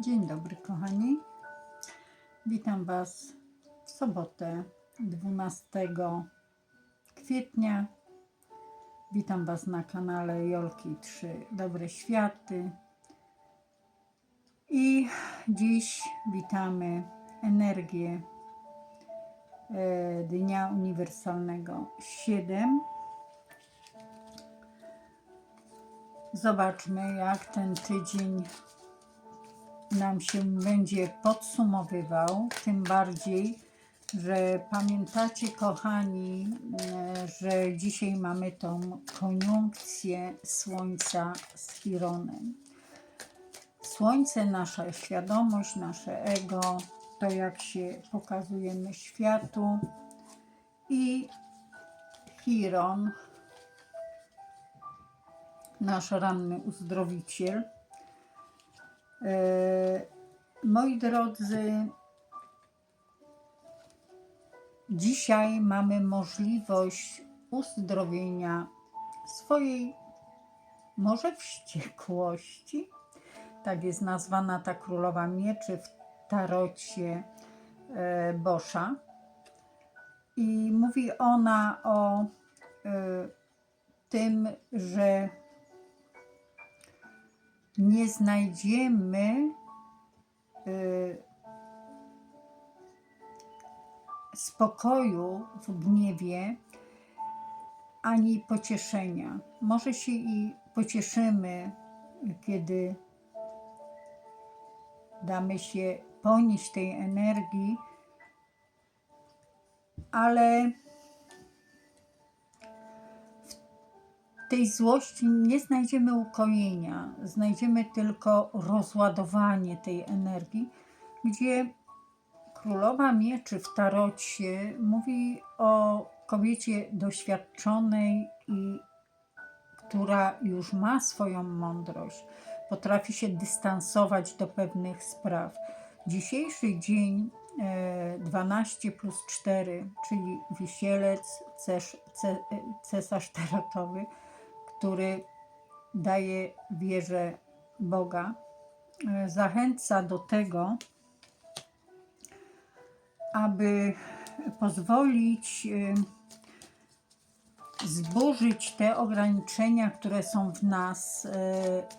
Dzień dobry, kochani. Witam Was w sobotę 12 kwietnia. Witam Was na kanale Jolki 3 Dobre Światy. I dziś witamy energię e, Dnia Uniwersalnego 7. Zobaczmy, jak ten tydzień nam się będzie podsumowywał, tym bardziej, że pamiętacie, kochani, e, że dzisiaj mamy tą koniunkcję Słońca z Chironem. Słońce, nasza świadomość, nasze ego, to jak się pokazujemy światu i Chiron, nasz ranny uzdrowiciel, Moi drodzy, dzisiaj mamy możliwość uzdrowienia swojej może wściekłości. Tak jest nazwana ta królowa mieczy w tarocie e, Boscha. I mówi ona o e, tym, że nie znajdziemy y, spokoju w gniewie ani pocieszenia. Może się i pocieszymy, kiedy damy się ponieść tej energii, ale tej złości nie znajdziemy ukojenia, znajdziemy tylko rozładowanie tej energii, gdzie królowa mieczy w tarocie mówi o kobiecie doświadczonej i która już ma swoją mądrość, potrafi się dystansować do pewnych spraw. Dzisiejszy dzień e, 12 plus 4, czyli wisielec, ce, cesarz tarotowy, który daje wierze Boga, e, zachęca do tego, aby pozwolić e, zburzyć te ograniczenia, które są w nas, e,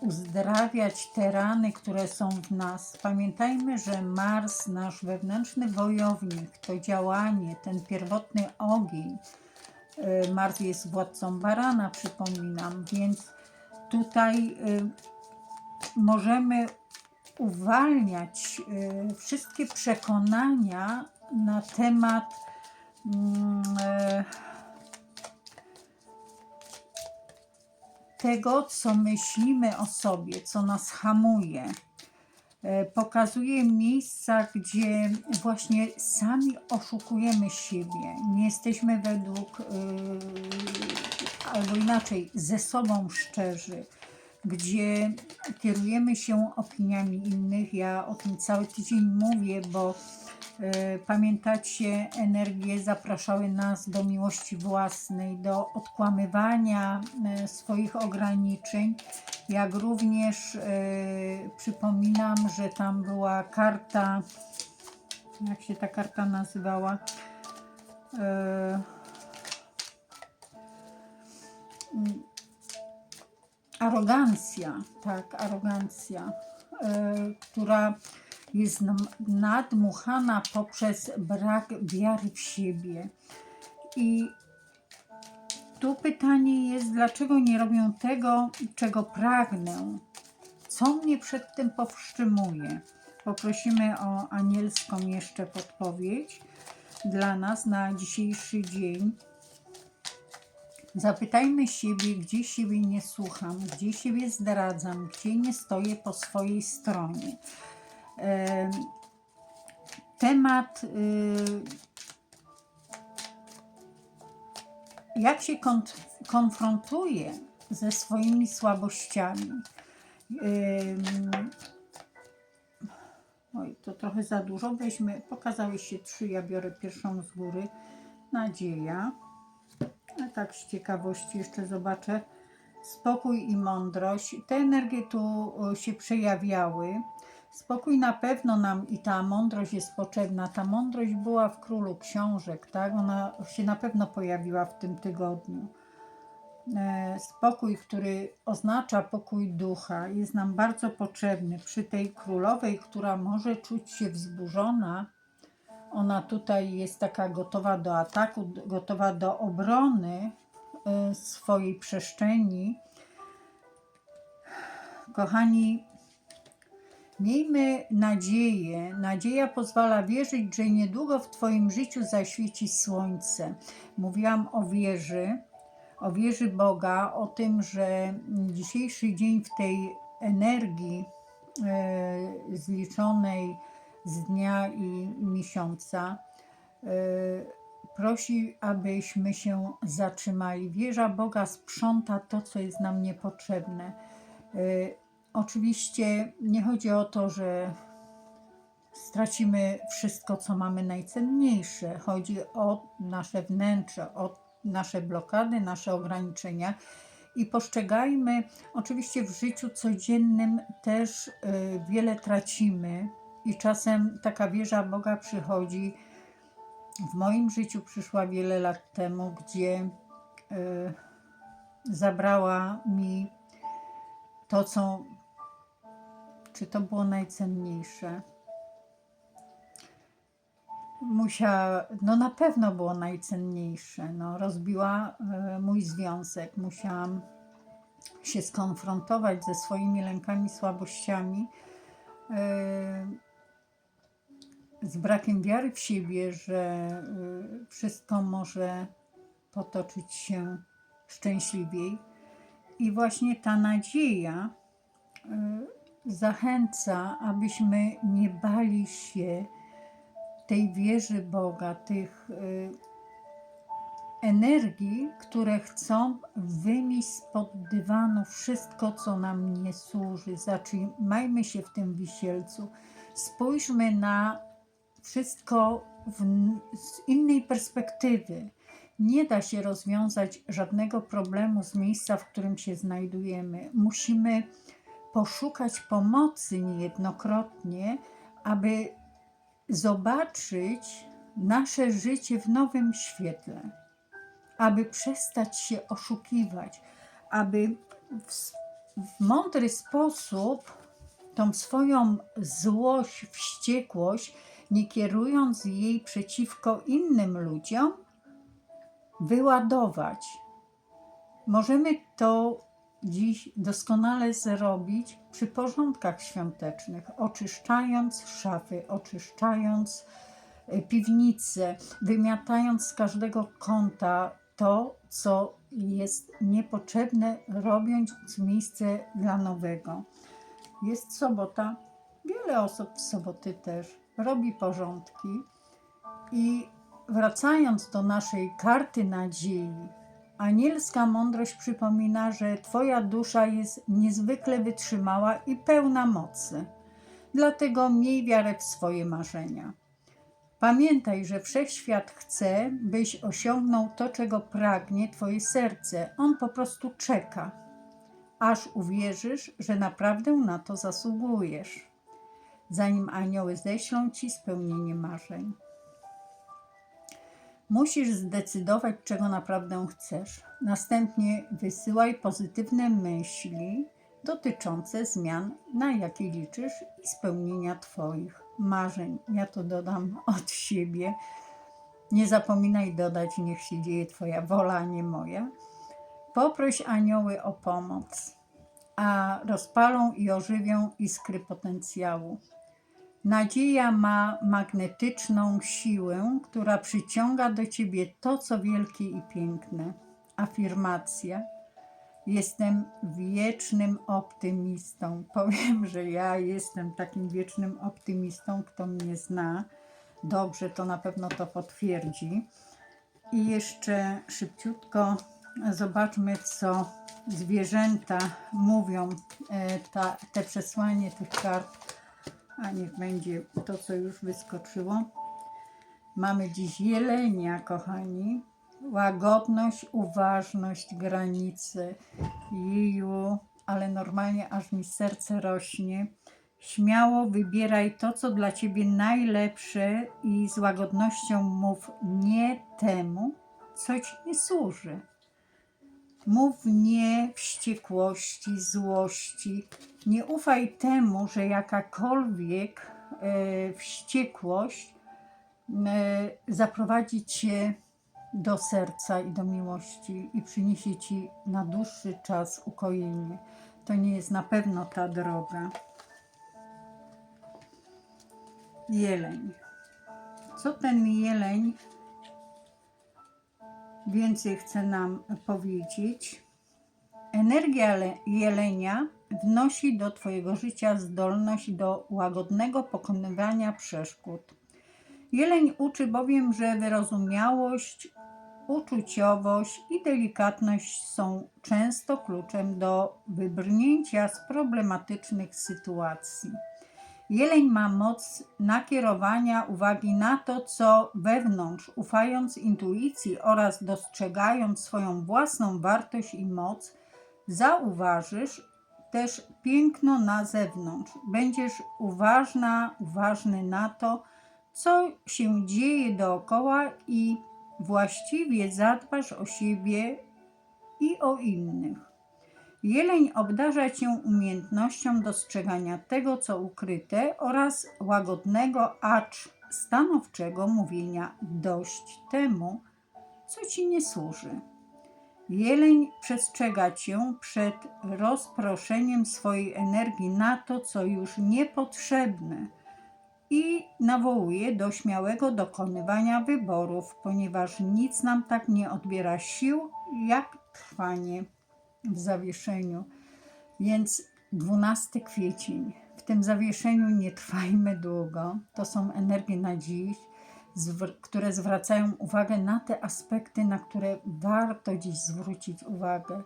uzdrawiać te rany, które są w nas. Pamiętajmy, że Mars, nasz wewnętrzny wojownik, to działanie, ten pierwotny ogień, Mars jest władcą barana, przypominam, więc tutaj y, możemy uwalniać y, wszystkie przekonania na temat mm, tego, co myślimy o sobie, co nas hamuje. E, pokazuje miejsca, gdzie właśnie sami oszukujemy siebie. Nie jesteśmy według, yy, albo inaczej, ze sobą szczerzy, gdzie kierujemy się opiniami innych. Ja o tym cały tydzień mówię, bo E, Pamiętacie, energie zapraszały nas do miłości własnej, do odkłamywania e, swoich ograniczeń, jak również e, przypominam, że tam była karta, jak się ta karta nazywała? arogancja, tak, arogancja, która jest nadmuchana poprzez brak wiary w siebie. I tu pytanie jest, dlaczego nie robią tego, czego pragnę? Co mnie przed tym powstrzymuje? Poprosimy o anielską jeszcze podpowiedź dla nas na dzisiejszy dzień. Zapytajmy siebie, gdzie siebie nie słucham, gdzie siebie zdradzam, gdzie nie stoję po swojej stronie temat, jak się konfrontuje ze swoimi słabościami. Oj, to trochę za dużo. Weźmy, pokazały się trzy, ja biorę pierwszą z góry. Nadzieja. A tak z ciekawości jeszcze zobaczę. Spokój i mądrość. Te energie tu się przejawiały Spokój na pewno nam i ta mądrość jest potrzebna. Ta mądrość była w królu książek, tak? Ona się na pewno pojawiła w tym tygodniu. E, Spokój, który oznacza pokój ducha, jest nam bardzo potrzebny. Przy tej królowej, która może czuć się wzburzona, ona tutaj jest taka gotowa do ataku, gotowa do obrony e, swojej przestrzeni. Kochani, Miejmy nadzieję. Nadzieja pozwala wierzyć, że niedługo w Twoim życiu zaświeci słońce. Mówiłam o wierze, o wierze Boga, o tym, że dzisiejszy dzień w tej energii e, zliczonej z dnia i miesiąca e, prosi, abyśmy się zatrzymali. Wierza Boga sprząta to, co jest nam niepotrzebne. E, Oczywiście nie chodzi o to, że stracimy wszystko, co mamy najcenniejsze. Chodzi o nasze wnętrze, o nasze blokady, nasze ograniczenia i postrzegajmy, oczywiście w życiu codziennym też y, wiele tracimy i czasem taka wieża Boga przychodzi. W moim życiu przyszła wiele lat temu, gdzie y, zabrała mi to, co czy to było najcenniejsze? Musiała, no na pewno było najcenniejsze. No, rozbiła e, mój związek. Musiałam się skonfrontować ze swoimi lękami, słabościami, e, z brakiem wiary w siebie, że e, wszystko może potoczyć się szczęśliwiej. I właśnie ta nadzieja zachęca, abyśmy nie bali się tej wierzy Boga, tych y, energii, które chcą wymiść spod dywanu wszystko, co nam nie służy. Zatrzymajmy się w tym wisielcu. Spójrzmy na wszystko w, z innej perspektywy. Nie da się rozwiązać żadnego problemu z miejsca, w którym się znajdujemy. Musimy poszukać pomocy niejednokrotnie, aby zobaczyć nasze życie w nowym świetle, aby przestać się oszukiwać, aby w, w mądry sposób tą swoją złość, wściekłość, nie kierując jej przeciwko innym ludziom, wyładować. Możemy to dziś doskonale zrobić przy porządkach świątecznych, oczyszczając szafy, oczyszczając y, piwnice, wymiatając z każdego kąta to, co jest niepotrzebne, robiąc miejsce dla nowego. Jest sobota, wiele osób w soboty też robi porządki i wracając do naszej karty nadziei, Anielska mądrość przypomina, że Twoja dusza jest niezwykle wytrzymała i pełna mocy. Dlatego miej wiarę w swoje marzenia. Pamiętaj, że wszechświat chce, byś osiągnął to, czego pragnie Twoje serce. On po prostu czeka, aż uwierzysz, że naprawdę na to zasługujesz, zanim anioły ześlą Ci spełnienie marzeń. Musisz zdecydować, czego naprawdę chcesz. Następnie wysyłaj pozytywne myśli dotyczące zmian, na jakie liczysz i spełnienia Twoich marzeń. Ja to dodam od siebie. Nie zapominaj dodać, niech się dzieje Twoja wola, a nie moja. Poproś anioły o pomoc, a rozpalą i ożywią iskry potencjału. Nadzieja ma magnetyczną siłę, która przyciąga do ciebie to, co wielkie i piękne. Afirmacja. Jestem wiecznym optymistą. Powiem, że ja jestem takim wiecznym optymistą. Kto mnie zna dobrze, to na pewno to potwierdzi. I jeszcze szybciutko zobaczmy, co zwierzęta mówią. E, Ta, te przesłanie tych kart a niech będzie to, co już wyskoczyło. Mamy dziś jelenia, kochani. Łagodność, uważność, granice. Jeju, ale normalnie aż mi serce rośnie. Śmiało wybieraj to, co dla ciebie najlepsze i z łagodnością mów nie temu, co ci nie służy. Mów nie wściekłości, złości. Nie ufaj temu, że jakakolwiek e, wściekłość e, zaprowadzi cię do serca i do miłości i przyniesie ci na dłuższy czas ukojenie. To nie jest na pewno ta droga. Jeleń. Co ten jeleń więcej chce nam powiedzieć? Energia le- jelenia wnosi do Twojego życia zdolność do łagodnego pokonywania przeszkód. Jeleń uczy bowiem, że wyrozumiałość, uczuciowość i delikatność są często kluczem do wybrnięcia z problematycznych sytuacji. Jeleń ma moc nakierowania uwagi na to, co wewnątrz, ufając intuicji oraz dostrzegając swoją własną wartość i moc, zauważysz też piękno na zewnątrz. Będziesz uważna, uważny na to, co się dzieje dookoła i właściwie zadbasz o siebie i o innych. Jeleń obdarza cię umiejętnością dostrzegania tego, co ukryte oraz łagodnego, acz stanowczego mówienia dość temu, co ci nie służy. Jeleń przestrzega cię przed rozproszeniem swojej energii na to, co już niepotrzebne i nawołuje do śmiałego dokonywania wyborów, ponieważ nic nam tak nie odbiera sił, jak trwanie w zawieszeniu. Więc 12 kwiecień. W tym zawieszeniu nie trwajmy długo. To są energie na dziś, które zwracają uwagę na te aspekty, na które warto dziś zwrócić uwagę.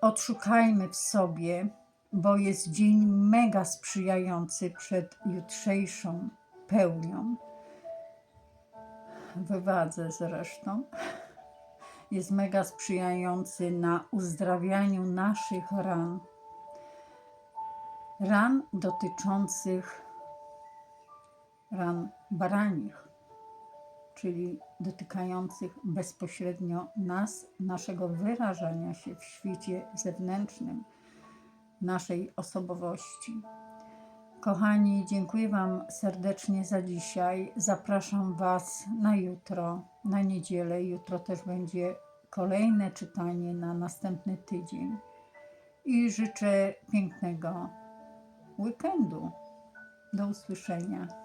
Odszukajmy w sobie, bo jest dzień mega sprzyjający przed jutrzejszą pełnią. Wywadze zresztą jest mega sprzyjający na uzdrawianiu naszych ran. Ran dotyczących ran baranich, czyli dotykających bezpośrednio nas, naszego wyrażania się w świecie zewnętrznym, naszej osobowości. Kochani, dziękuję Wam serdecznie za dzisiaj. Zapraszam Was na jutro, na niedzielę. Jutro też będzie kolejne czytanie na następny tydzień. I życzę pięknego weekendu. Do usłyszenia.